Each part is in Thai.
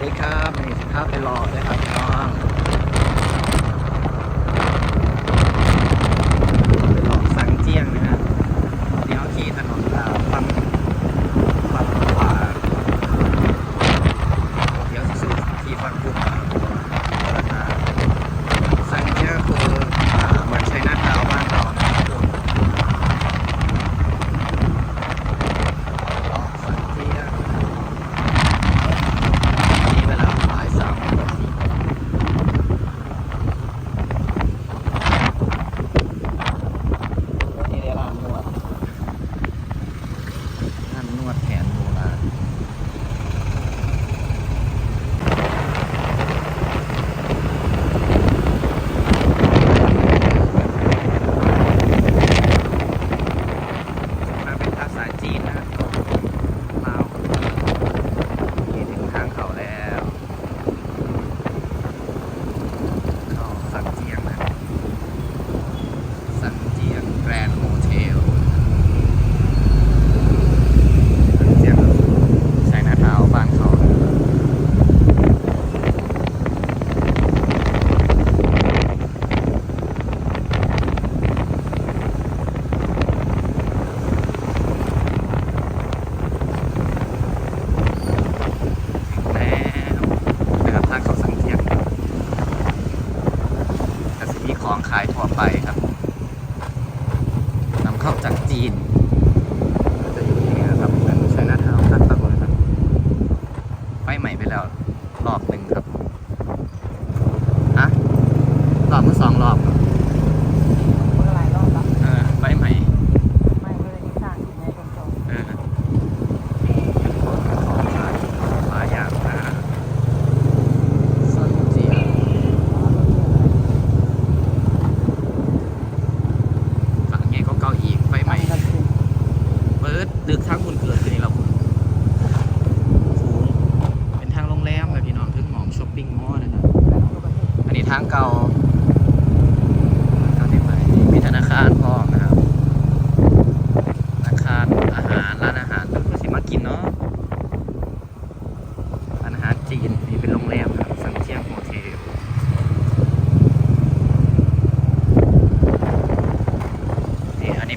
สวัสดีครับนี่สิาพไปรอเลยครับน้อง ฟใหม่ไปแล้วรอบหนึ่งครับ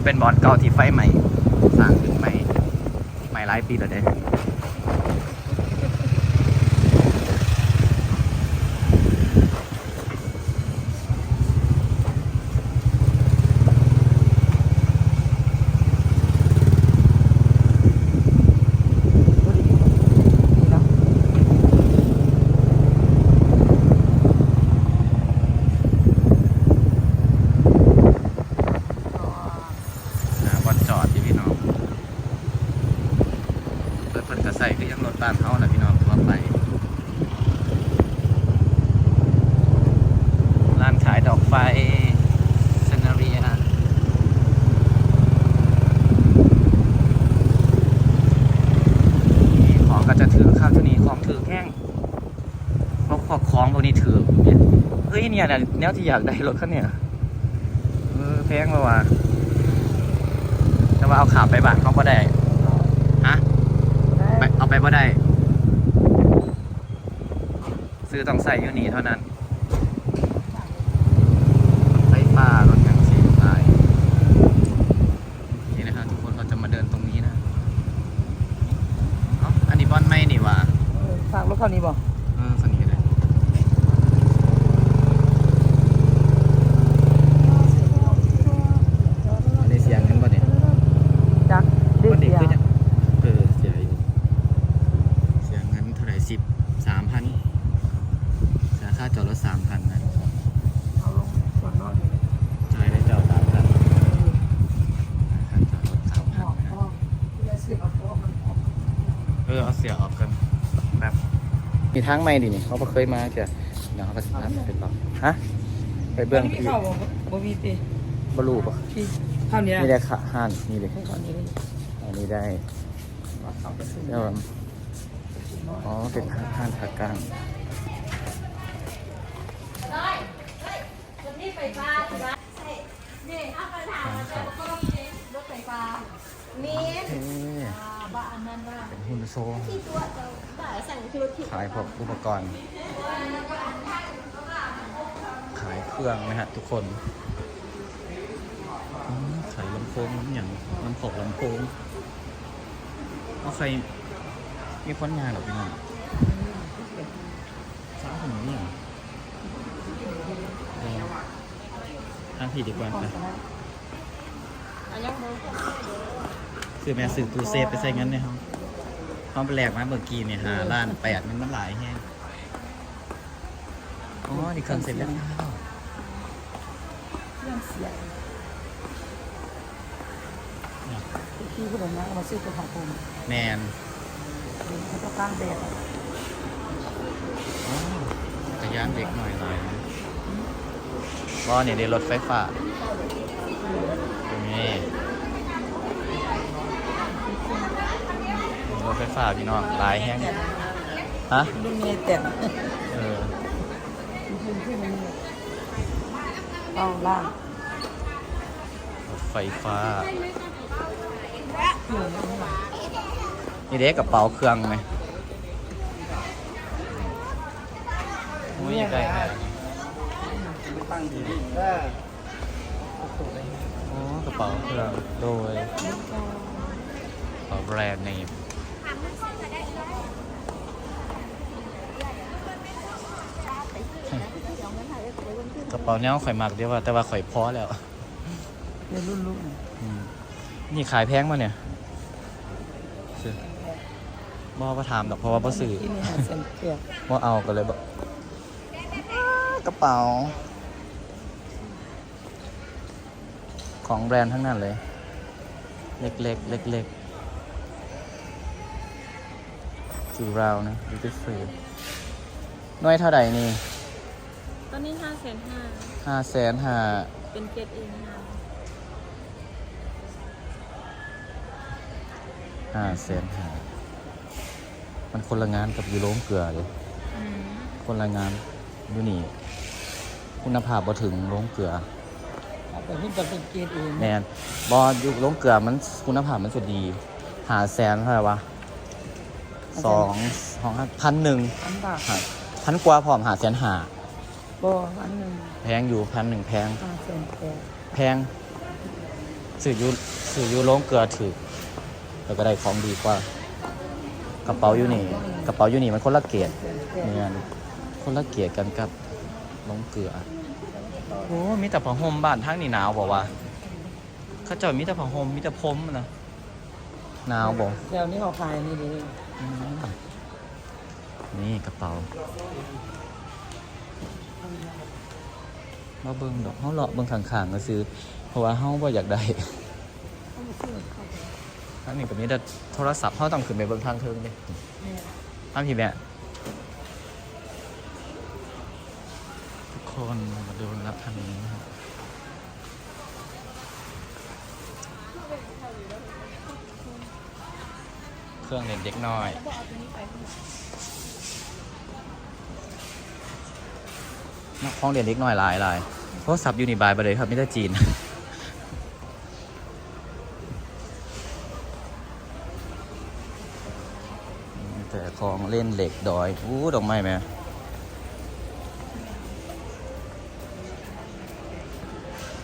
เป็นบอสเก่าที่ไฟใหม่สร้างขึ้นใหม่ใหม่หลายปีแล้วเด้ นะครับช่วงนี้ของถือแห้งเพราะของพวกนี้ถือเฮ้ยเนี่ยนะแนวที่อยากได้รถคันเนี่ยเออแพงเลว่ะแต่ว่าเอาขาไปบ้านเขาก็ได้ฮะเอาไปก็ได้ ซื้อต้องใส่ยูนีเท่านั้น 看你吧。 มีทางใหม่ดินี่เขาเคยมาเจ้ะเดี๋ยวเขาสิครับเป็นบอกฮะไปเบื้องพี่เขาบ่มีตีบลูปะพี่ข้าวเนี้ยนี่ได้ค่ะห่านนี่เลยข้าวนี้อันนี้ได้เดี๋ยวอ๋อเป็นห่านผักกลาถงมีบ้านนั้นบ้านเป็นหุ่นโซ่ ยสั่งธุรกิจขายพวกอุปกรณ์ ขายเครื่องนะฮะทุกคนขายลำโพงน้ำอย่างลำโพงลำโพงเอาใครมีคนงานหรอพี่น้องสาวคนนี้เนี่ยเอทางผิดดีกว่าไปอันยังบ่คือแม่สื่อตู้เซฟไปใส่เงินในห้อง ห้องแปลกมาเมื่อกี้เนี่ยหาล้านแปดมันมันหลายแฮงอ๋อนี่เครื่องเสร็จแล้วเรื่องเสียพี่ผู้ใดนะเอามาซื้อตัวของผมแมนเขาต้องตั้งแบบอ๋อจักรยานเด็กหน่อยหน่อยนะบอเนี่ยเดี๋ยวรถไฟฟ้าตรงนี้ร ถไฟฟ้าพี่น้องหลายแฮงฮะรุ่นนี้แต่งเออรุ่นที่มันเอาล่างรถไฟฟ้าอยู่นี่หว่านี่เด็กกระเป๋าเครื่องไหมโอ้ยใกล้แม่ตั้งดีเออโอ้กระเป๋าเครื่องโดยกระเป๋าแบรนด์เนมกระ เป๋าเนี้ยข่อยมักเดียวว่าแต่ว่าข่อยพอแล้วในรุ่นลูกอืมนี่ขายแพงมาเนี่ยซื้อบ่ว่าถามดอกเพราะว่าบ่ซื้อที่นี่หาเส้นเปียกว่าเอากันเลยบอกกระเป๋า ของแบรนด์ทั้งนั้นเลย เล็กๆเล็กๆจูราวนะดูดิฟรีน้อยเท่าไหร่นี่ ตอนนี้ห้าแสนห้าห้าแสนห้าเป็นเกรดเองค่ะห้าแสนห้ามันคนละงานกับยูโรมเกลือเลยคนละงานอยู่นี่ คุณภาพบ่ถึงโรงเกลือแต่ที่จะเป็นเกณฑ์เองแมนบออยู่โรงเกลือมันคุณภาพมันสุดดี หาแสนเท่าไหร่วะสองสองพันหนึ่งอันบาทหาพันกว่าพร้อมหาแสนหา บ่อันหนึ่งแพงอยู่พันหนึ่งแพง ห้าเส้นแปดแพงสื่ออยูสื่ออยูโรงเกลือถือแล้วก็ได้ของดีกว่า กระเป๋าอยู่นี่ กระเป๋าอยู่นี่มันคนละเกียรติเส้นแปดเนี่ยคนละเกียรติกันกับโรงเกลือโอ้มีแต่ผ้าห่มบ้านทั้งนี่หนาวบอกว่าเขาเจ้ามีแต่ผ้าห่มมีแต่พรมนะหนาวบอกแล้วนี่เขาขายนี่ดีอืมนี่กระเป๋า มาเบิ่งดอกเฮาเลาะเบิ่งข้างๆก็ซื้อ เพราะว่าเฮาบ่อยากได้เขามาซื้อเขาอันนี้ก็มีแต่โทรศัพท์เฮาต้องขึ้นไปเบิ่งทางเทิงเด้เนี่อ้าวพี่แม่ทุกคนมาดูแล้วทางนี้นะครับเครื่องเล่นเด็กน้อยห้อ งเรียนเล็กน้อยหลายหลายโทรศัพท์ยูนิบายไปเลยครับไม่ได้จีน แต่ของเล่นเหล็กดอยอู้ดอกไม้ไหม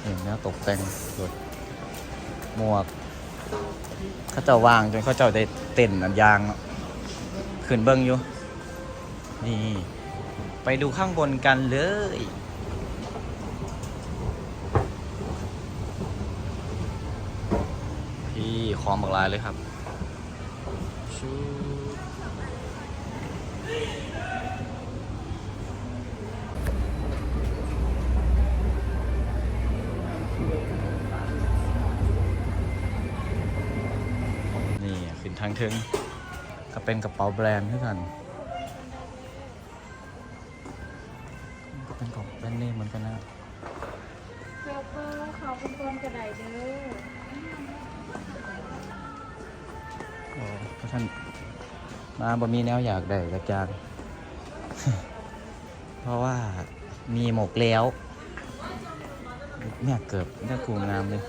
เห็นแล้วตกแต่งสวยหมวกเขาเจ้าวางจนเขาเจ้าได้เต้นอันยาง ขึ้นเบิ้งอยู่ นี่ ไปดูข้างบนกันเลย พี่ของบักลายเลยครับชูนี่ขึ้นทางถึงก็เป็นกระเป๋าแบรนด์เท่ากัน เป็นของแบรนด์เนมเหมือนกันนะเจ้าก็เขาเป็นคนกระไดเด้อโอ้เพราะท่านมาบ่มีแนวอยากได้ละจานเพราะว่ามีหมกแล้วเนี่ยเกือบเนี่ยกูงามเลย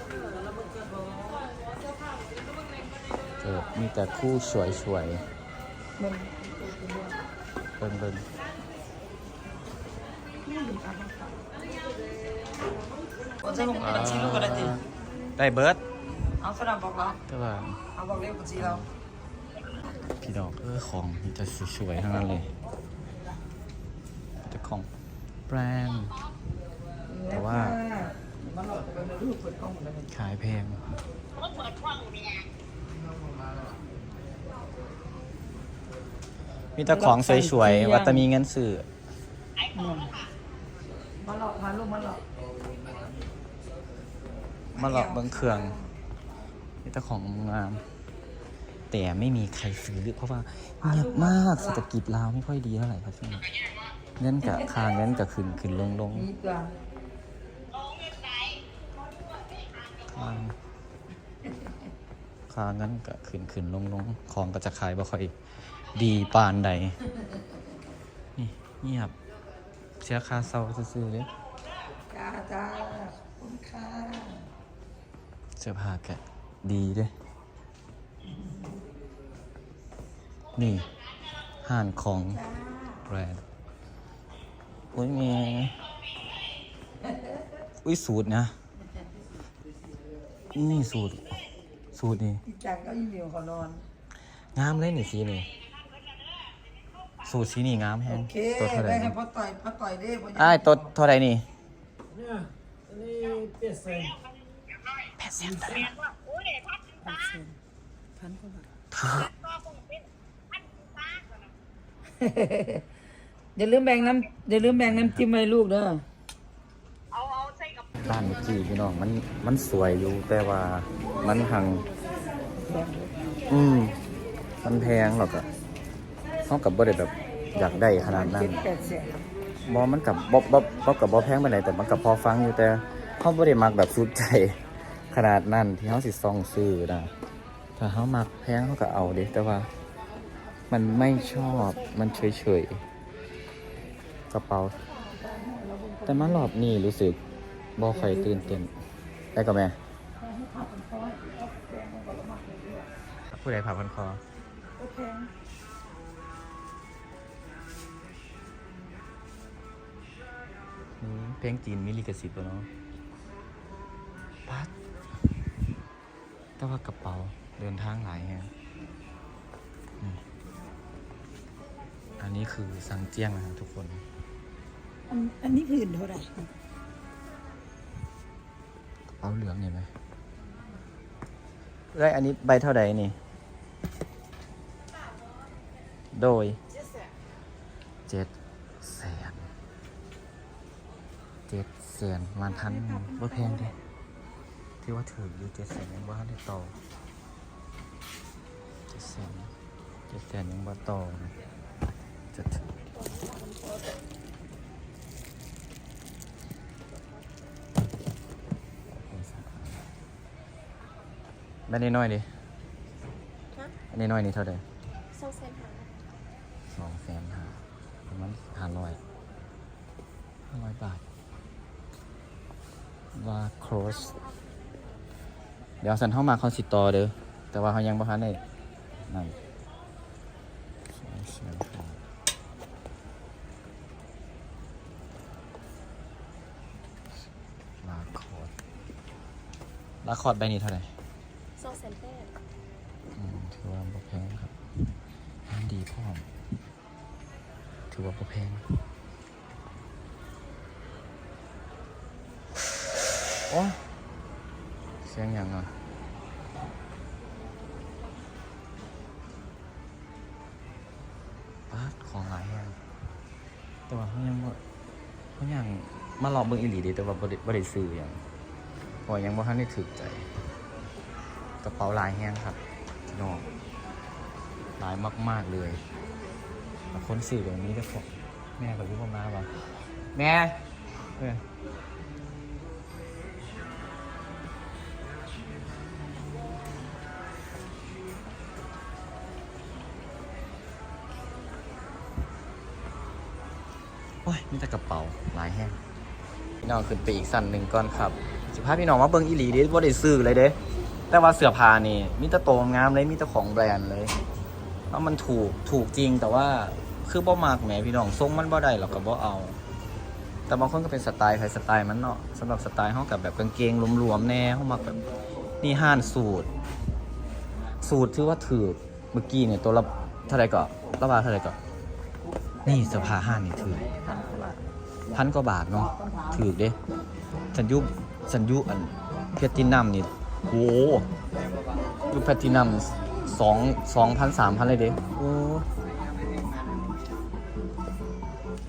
เกือบมีแต่คู่สวยๆเบิ่งเบิ่ง ผมจะลงบัญชีลูกกันเลยดิได้เบิร์ดเอาสนามบอกเราแต่ว่าเอาบอกเลขบัญชีเราพี่น้องเออของมีแต่สวยๆทั้งนั้นเลยแต่ของแบรนด์แต่ว่ามันหลอดไปในรูปเปิดกล้องหมดเลยขายแพงมีแต่ของสวยๆว่าแต่มีเงินซื้อมันหลอกพาลูกมันหลอก มาหลอกเบิ่งเครื่องมีแต่ของงาม แต่ไม่มีใครซื้อ เพราะว่าเงียบมากเศรษฐกิจลาวไม่ค่อยดีเท่าไหร่ครับช่วงนี้เงินกับค่าเงินกับขึ้นขึ้นลงลงมีตัวค่าค่าเงินกับขึ้นขึ้นลงลงของก็จะขายบ่ค่อยดีปานใดนี่เงียบเสียค่าเซาซื่อเลยจ้าจ้าคุณค่ะ เสื้อผ้าแกะดีเด้วยนี่ห่านของแบรนด์อุ้ยมี อุ้ยสูตรนะ นี่สูตร สูตรนี่พี่จังก็อีเมลเขานอน งามเลยนี่สีนี่ สูตรสีนี่งามแฮโองเคตัวเท่าไหได้ร่ให้นี่พ่อต่อยพ่อต่อยได้พ่ออ้ายตัวเท่าไหร่นี่เนี่ยอันนี้เปลี่ยน เซนแปดแสนเท่าไหร่พันกว่าบาทอย่าลืมแบ่งน้ำอย่าลืมแบ่งน้ำจิ้มให้ลูกเด้อร้านเมื่อกี้พี่น้องมันมันสวยอยู่แต่ว่ามันหัง อืมมันแพงหรอกอะเขากับบ่ได้แบบอยากได้ขนาดนั้นเจ็ดแปดแสนบอมันกับบ่บ่บ่กับบ่แพงไปไหนใดแต่มันกับพอฟังอยู่แต่เขาบ่ได้มักแบบสุดใจ ขนาดนั้นที่เขาสิซองซื้อนะถ้าเขามักแพงเขาก็เอาเด้แต่ว่า มันไม่ชอบมันเฉยเฉยๆกระเป๋า แต่มารอบนี้รู้สึกบ่ค่อยตื่นเต้นได้กับแม่ผู้ใดผ่าพันคอเคอืมเพลงจีนมีลิขสิทธิ์ป่ะเนาะปัด แต่ว่ากระเป๋าเดินทางหลายแฮงอืมอันนี้คือสังเจียงนะครับทุกคน อันอันนี้ผื่นเท่าไหร่กระเป๋าเหลืองเห็นไหมได้ยอันนี้ใบเท่าใดนี่ โดยเจ็ดแสนเจ็ดแสนมันทันว่าแพงดิ ที่ว่าถืออยู่เจ็ดแสนยังว่าได้ต่อเจ็ดแสนเจ็ดแสนยังว่าต่อนะจะถือแม่นี่น้อยดิอันนี้น้อยนี่เท่าไหร่สองแสนห้าสองแสนห้าประมาณห้าร้อยห้าร้อยบาทวาโครส เดี๋ยวสันเข้ามาเขาสิต่อเด้อแต่ว่าเขายังบ่ทันได้นั่นสองแสนห้าลาคอร์ดลาคอร์ดใบนี้เท่าไหร่สองแสนแปดอืมถือว่าบ่แพงครับงานดีพร้อม ถือว่าบ่แพงโอ้ เสียงยังอะปาดของหลายแฮงแต่ว่าเขายังบ่เขายังมาหลองเบิ่งอีหลีเดีแต่ว่าบ่ได้บ่ได้ซื้อยังเพราะว่ายังบ่ทันได้ถึกใจ กระเป๋าลายแห้งครับพี่น้องลายมากๆเลยคนสื่อแบบนี้ก็บอกแม่กับพี่พ่อมาป่ะแม่เออ โอ้ยมีแต่กระเป๋าหลายแห้งพี่น้องขึ้นไปอีกสั่นหนึ่งก่อนครับสิพาพี่น้องมาเบิ่งอีหลีเด้บ่ได้ซื้อเลยเด้ แต่ว่าเสื้อผ้านี่มีแต่โตงามเลยมีแต่ของแบรนด์เลยแล้วมันถูกถูกจริงแต่ว่าคือบ่มากแหมพี่น้องทรงมันบ่ได้หรอกก็บ่เอา แต่บางคนก็เป็นสไตล์ใครสไตล์มันเนาะสำหรับสไตล์เฮากับแบบกางเกงหลวมๆแน่เฮามักแบบนี่ห้านสูตร สูตรถือว่าถือเมื่อกี้เนี่ยตัวละเท่าไหร่ก็ละบาเท่าไหร่ก็นี่เสื้อผ้าห้านนี่ถือ พันกว่าบาทเนาะถือเด้สัญยุสัญยุอันเพชรตินัมนี่โอ้ยุคเพชรตินัมสองสองพันสามพันเลยเด้โอ้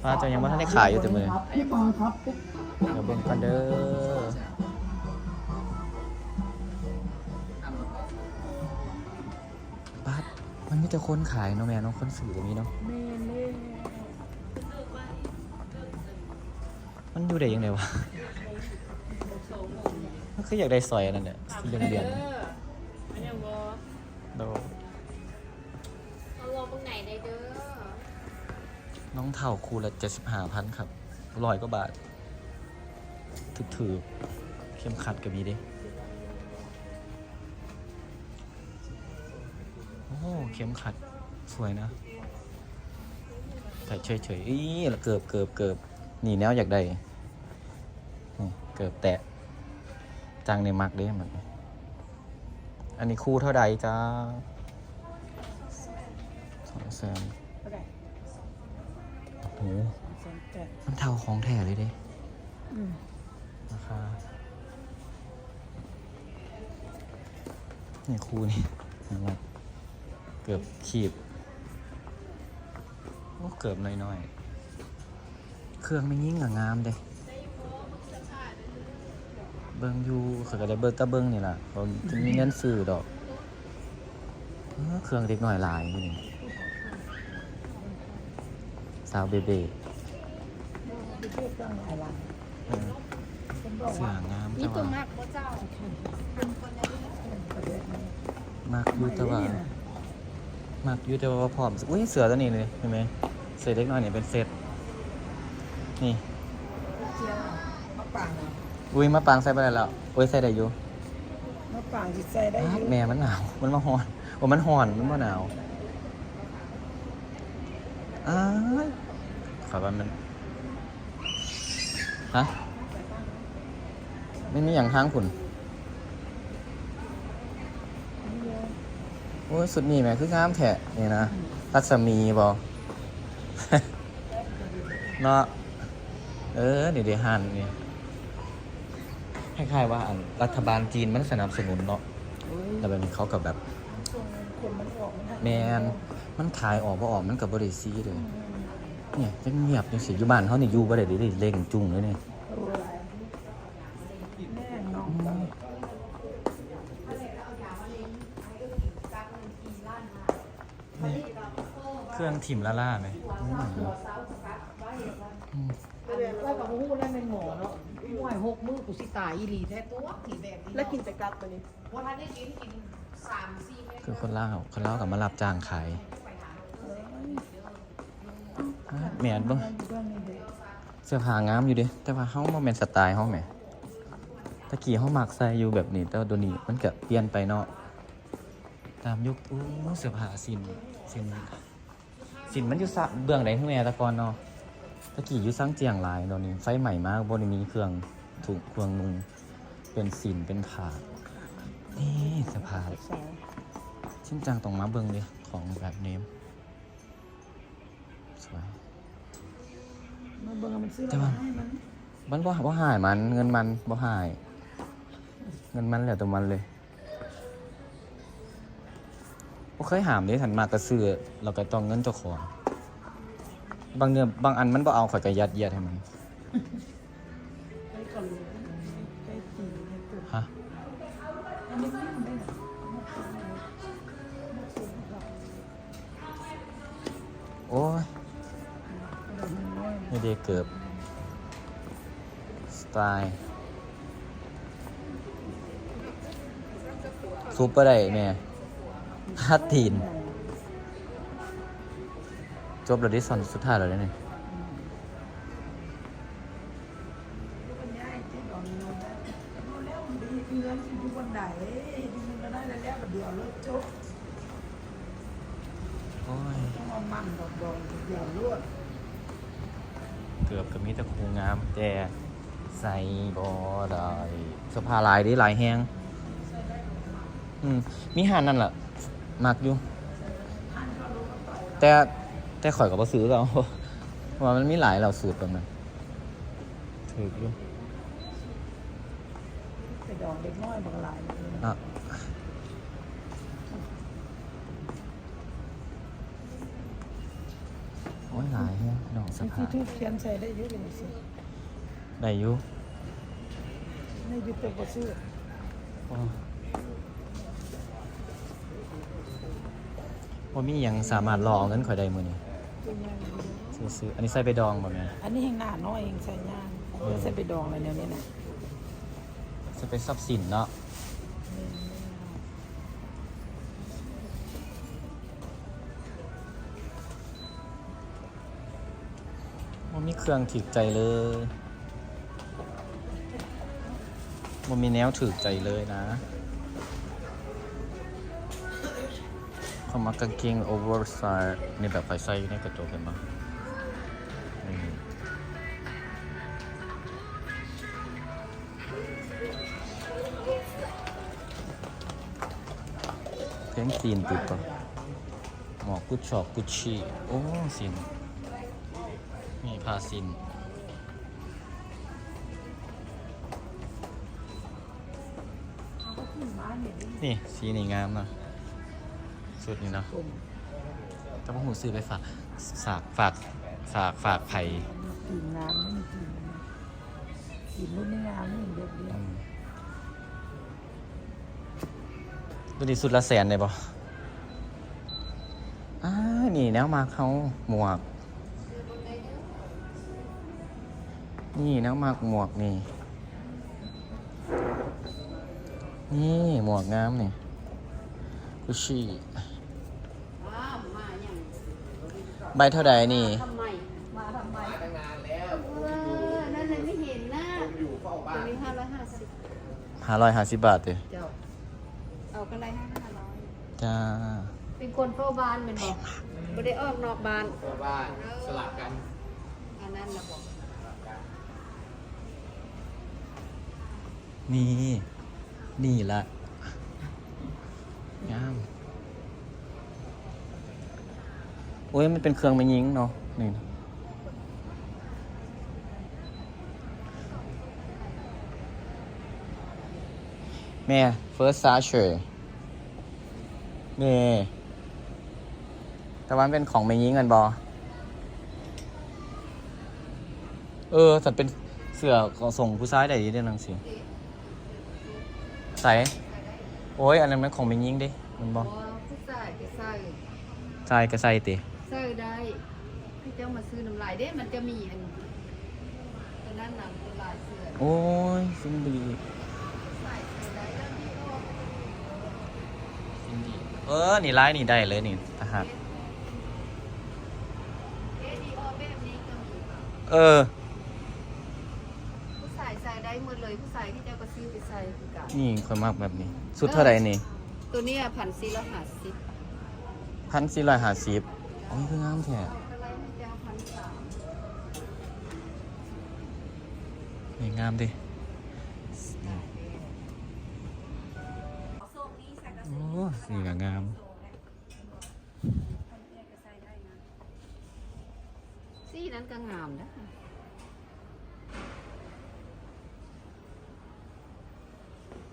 ป้าจะยังไม่ทันได้ขายอยู่แต่มือพี่ปอครับเดี๋ยวเบิ่งกันเด้อป้ามันมีแต่คนขายเนาะแม่เนาะคนสื่อตรงนี้เนาะ มันอยู่ได้ยังไงวะมันคืออยากได้ซอยอันนั่นเนี่ยสีเหลืองเหลืองอันนี้วอๆโดเอาลงตรงไหนได้เด้อน้องเท่าคูละเจ็ดสิบห้าพันครับร้อยกว่าบาทถือถือเข้มขัดกับมีดิโอ้เข้มขัดสวยนะ แต่เฉยเฉยๆอีเกือบเกือบเกือบนี่แนวอยากได้ นี่เกือบแตะ จังในมักเด้มันอันนี้คู่เท่าใดจ้าสองแสนก็ได้โอ้โหสนใจมันเท่าของแท้เลยเด้อืมราคานี่คู่นี่นะครับเกือบขีบโอ้เกือบน้อยๆ เครื่องไม่ยิ่งกับงามเด้ เบิ้งอยู่เขาก็ได้เบิ้งตะเบิ้งนี่แหละเขาจะมีเงินซื้อดอกเออเครื่องเด็กหน่อยหลายนี่สาวเบเบ้เบสื้อว่างามนี่ตัวว่ามากเจ้าประมากยูแต่ว่ามากยูแต่ว่าพร้อมอุ้ยเสือตัวนี้เลยเห็นไหมเศษเล็กน้อยเนี่ยเป็นเซตนี่ เจียวมะปางอุ้ยมะปรางใส่ไปได้แล้วอุ้ยใส่ได้อยู่มะปางที่ใส่ได้ออ้ายู่แม่มันหนาว มันมาหอนโอ้มันหอน มันมาหนาวอ้ายขอว่ามัน ฮะ ไม่มีอย่างทางคุณโอ้ยสุดนี่แม่คืองามแท้นี่นะรัศมีบอเนาะ เออเดี๋ยวเดี๋ยวหันนี่ คล้ายๆว่าอันรัฐบาลจีนมันสนับสนุนเนาะโอ้ยแต่แบบนี้เขากับแบบคนมันออกมันแมนมันขายออกบ่ออกมันกับบริซีเลยเนี่ยจะเงียบจังสิอยู่บ้านเขานี่อยู่บ่ได้ได้เล่งจุ้งเลยนี่แม่น้องก็เครื่องถิ่มละล่าไหม ห่วยหกมือกูสิตายอีหลีแท้ตัวถีแบบนี้แล้วกินแต่กลับไปนี่ว่าถ้าได้กินกินสามสี่เม็ดคือคนเล่าวคนเล่าวกับมารับจ้างขายแม่นเบ่งอยู่เรื่องนี้เด้อเสื้อผ้างามอยู่เดิแต่ว่าเฮาบ่แม่นสไตล์เฮาแหมตะกี้เฮามักใส่อยู่แบบนี้แต่ว่าเดี๋ยวนี้มันก็เปลี่ยนไปเนาะตามยุคอู้เสื้อผ้าสินสินสินมันอยู่ซะเบื้องใดข้างแม่แตะกอนเนาะตะกี้อยู่ซังเจียงหลายเดี๋ยวนี้ไฟใหม่มากบ่ได้มีเครื่อง ถูกเครื่องนุงเป็นสินเป็นผ้านี่เสื้อผ้าสาวชินจังต้องมาเบิ่งดิของแบบนี้สวยมาเบิ่งมันซื้อแต่แล้วว่าให้มันมันบ่บ่หายมัน เงินมันบ่หาย เงินมันแล้วแต่มันเลยบ่เคยหามเด้ฉันมากกระซื้อเราก็ต้องเงินเจ้าของบางเนื้อบางอันมันบ่เอาข่อยก็ยัดเยียดให้มัน โอ้ยนี่เดเกือบสไตล์ซุปเปอร์ได้แม่พาตีน จบแล้วดิซอนสุดท้ายแล้วเนี่ยายที่ดอนนอนแล้วแล้วมันดีเอื้อนที่อยู่บนใดที่มันแล้วเดียวรถจุกโอ้ ยต้องเอามันดอกดองเดี๋ยวลวดเกือบกับมีแต่ครูงามแต่ใส่บ่ได้เสภาหลายเดิหลายแฮงอืมมีหานนั่นล่ะมักอยู่ แต่แต่ข่อยก็บ่ซื้อแล้วเพราะว่ามันมีหลายเราสูตรแบบนั้นถูกอยู่ไปดองเด็กน้อยบางหลายเลยอะโอ้ยหลายแฮงดอกสะที่พาทุกเขียนใส่ได้เยอะเลยสิได้อยู่ในยุคเป็นบ่ซื้อว่ามีหยังสามารถรอเอาเงินข่อยได้มื้อนี้เป็นยังไงซื้อๆอันนี้ใส่ไปดองบ่แม่อันนี้แห่งหน้าน้อยเองใส่ย่างใส่ไปดองอะไรแนวนี้นะใส่ไปทรัพย์สินเนาะ มีเครื่องถือใจเลยว่ามีแนวถือใจเลยนะเขามากางเกงโอเวอร์ไซส์ในแบบไฟใส่อยู่ในกระจกเห็นปะเพลงจีนติดปะหมอกกุชชอบกุชชี่ โอ้สิน พาสิน นี่สีนี่งามเนาะสุดนี่เนาะแต่ว่าหูซื้อไปฝากฝากฝากฝากฝากไผ่กลิ่นงามไม่มีกลิ่นกลิ่นรุ่นนี้งามนี่เด็กเดียวอืมดูดิสุดละแสนเลยบ่อ้านี่แนวมาเขาหมวก นี่แนวมากหมวกนี่ นี่หมวกงามนี่กุชชี่ใบเท่าใดนี่ ทำไมมาทำไมตั้งนานแล้ว เออนั่นเลยไม่เห็นหน้าอยู่เฝ้าบ้านตัวนี้ห้าร้อยห้าสิบห้าร้อยห้าสิบบาทเด้เจ้าเอากระไรให้ห้าร้อยจ้า เป็นคนเฝ้าบ้านเป็นบอกไม่ได้ออกนอกบ้านบ้านสลับกัน อันนั้นเราบอก นี่ นี่ละงาม โอ้ย มันเป็นเครื่องไม่ยิงเนาะนี่แม่ first s a c h e นี่ แต่ว่ามันเป็นของไม่ยิงกันบอเออสัตว์เป็นเสือของส่งผู้ชายได้ดีเด้อนังสิ ใส่โอ้ยอันนั้นมันของไม่ยิงเด้มันบออ๋อผู้ใส่ก็ใส่ใส่ก็ใส่ติใส่ได้พี่เจ้ามาซื้อน้ำลายเด้ มันจะมีอันอันนั้นน้ำลายเสือโอ้ยซินดีใส่ใส่ได้แล้วพี่ก็ซินดีเออ นี่ร้ายนี่ได้เลยนี่ทหารเอ๊ะดีออแบบนี้ก็มีเออ ผู้ใส่ใส่ได้หมดเลยผู้ใส่ที่เจ้าก็ ซื้อไปใส่คือกันนี่คนมากแบบนี้ สุดเท่าไหร่นี่ตัวเนี้พันสี่ร้อยห้าสิบพันสี่ร้อยห้าสิบโอ้ยคืองามแท้อะไรให้เจ้าพันสามนี่งามดิโอ้สีก็งามสีนั้นก็งามนะ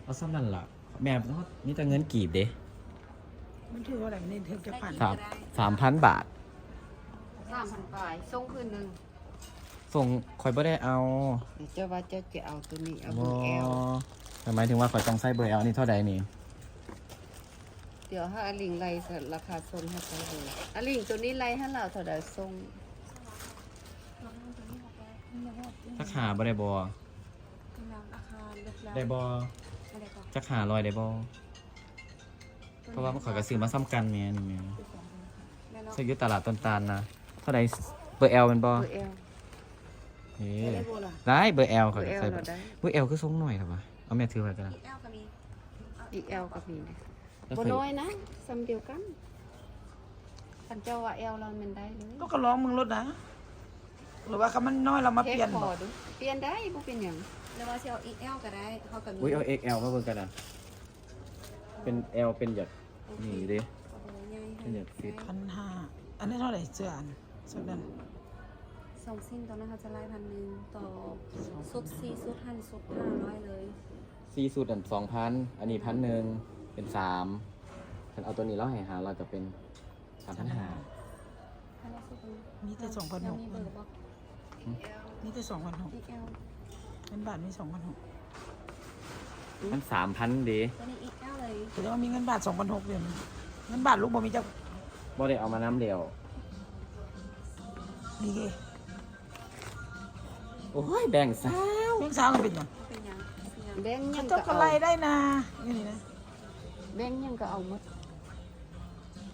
เอาซ้ำนั่นล่ะ แม่ต้องนี่แต่เงินกีบเด้มันถือว่าอะไรมันนี่ถือจะผ่านสามสามพันบาทสามพันปลายส่งคืนหนึ่งส่งคอยบ่ได้เอาเจ้าว่าเจ้าจะเอาตัวนี้เอาบ่เบอร์แอลแต่หมายถึงว่าคอยต้องใส่เบอร์เอลนี่เท่าใดนี่เดี๋ยวให้อลิงไล่ราคาส่งให้เขาเลยอลิงตัวนี้ไล่ให้เราเท่าใดส่งจักหาบ่ได้บ่ได้บ่ จักหาลอยได้บ่เพราะว่ามันขอยก็ซื้อมาซ้ำกันแม่นี่แม่ซื้ออยู่ตลาดต้นตาลนะเท่าใดเบอร์เอลเป็นบ่เบอร์แอลเฮ้ได้บ่ล่ะได้เบอร์เอลเบขออยร์แอลใส่เราได้เบอร์เอลคือทรงหน่อยครับวะเอาแม่ถือไว้กันนะอีกแอลก็มีนะแล้วบ่เคยน้อยนะซ้ำเดียวกันคันเจ้าว่าแอลเรามันได้เลยก็ก็ร้องมึงรถนะ หรือว่าคำมันน้อยเรามาเทเปลี่ยนคบ่อดูเปลี่ยนได้บ่เป็นหยัง แล้วว่าสิเอา XL ก็ได้เขาก็มีอุ้ยเอา XL มาเบิ่งกันนะเป็น L เป็นแบบนี่ดิโอ้โหใหญ่เป็นแบบฟิต พันห้าอันนี้เท่าไหร่เสื้ออันสุดนั้นสองสิ้นตอนนั้นเขาจะไล่พันหนึ่งต่อสุดสี่สุดหันสุดห้าร้อยเลยซีสูตรอันสองพันอันนี้พันหนึ่งเป็นสามฉันเอาตัวนี้แล้วให้หาเราจะเป็นสามพันห้าถ้าเราสุดนี้มีแต่สองพันเราหกมีเบอร์บอก มีแต่สองพันหก XL เงินบาทมีสองพันหกมันสามพันดีตัวนี้ XL เลยแต่ว่ามีเงินบาทสองพันหกเดือนเงินบาทลูกบ่มีจักบ่ได้เอามาน้ำเดียวนี่เกโอ้ยแบ่งซะเลี้ยงสาวมันเป็นหยังเป็นหยังเป็นหยังแบงค์ยังเจ้าก็ก็เอาไล่ได้นะนี่นี่นะแบงค์ยังก็เอาหมด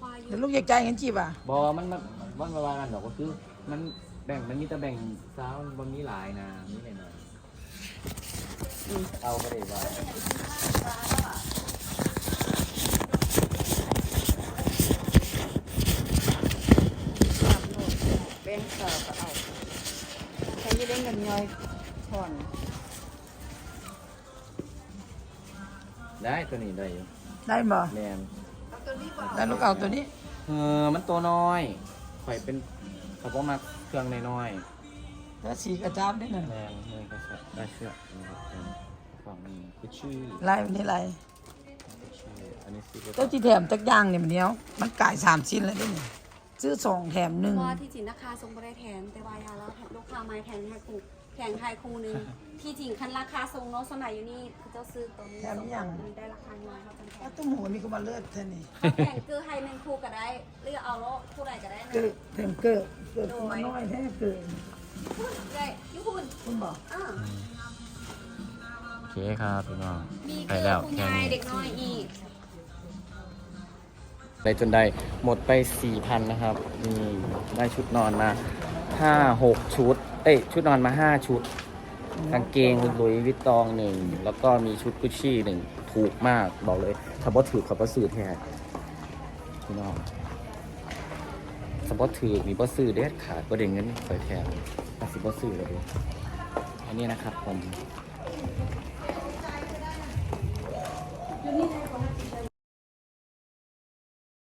ควายอเดี๋ยยู่วลูกอยากจ่ายเงินจีบอะบอมันมันมันมาว่ากันดอกก็คือ มันแบ่งมันมีแต่แบ่งสาวมันบ่มีหลายนะมีหน่อยๆอืม เอาไปได้ว่าแบงค์ก็ก็เอาใครจะได้เงินย่อยผ่อนได้ตัวนี้ได้อยู่ได้บ่แมนได้ลูกเอาตัวนี้เออมันตัวน้อยข่อยเป็นเขาบอกมาเครื่องน้อยแล้วสีกระจับได้หน่อยๆแมนเลยก็สับได้เชือกนะครับเป็นฝั่งนี้คือชื่อไล่วันนี้ไล่ชื่ออันนี้ซื้อเจ้าจีแถมจักอย่างเนี่ยมันเนี้ยวมันกายสามชิ้นเลยได้นี่ซื้อสองแถมหนึ่งเพราะว่าที่จริงราคาทรงบ่ได้แทนแต่ว่ายาแล้วลูกค้าไม้แทนให้ครูแทนไทยครูหนึงที่จริงคันราคาทรงเนาะสมัยอยู่นี่คือเจ้าซื้อตัวนี้สองพันมันได้ราคาน้อยเขาจังแทว่านตุ้มหูนี่ก็มาเลิศแท่นี่เขาแข่งคือให้หนึ่งคู่ก็ได้เลือกเอาแล้วคู่ใดก็ได้นะเกิดเต็มเกิดเกิดมาน้อยแท้เกิด คุณได้ยุคุณคุณบอกอ่าโอเคครับพี่น้องมีไปเกิแล้วดคุณแค่ยายนี้เด็กน้อยอีก ได้จนได้หมดไปสี่พันนะครับนี่ได้ชุดนอนมาห้าหกชุด เอ้ย ชุดนอนมาห้าชุด กางเกงหลุยส์วิตตองหนึ่ง แล้วก็มีชุดกุชชี่หนึ่ง ถูกมากบอกเลยถ้าบอถือขับซื้อแท้พี่น้อง สปอตถือมีบอซื้อเด็ดขาดประเด็นเงินคอยแทนถ้าสิบอซื้อเลยดูอันนี้นะครับผมอยู่นี่ได้ของ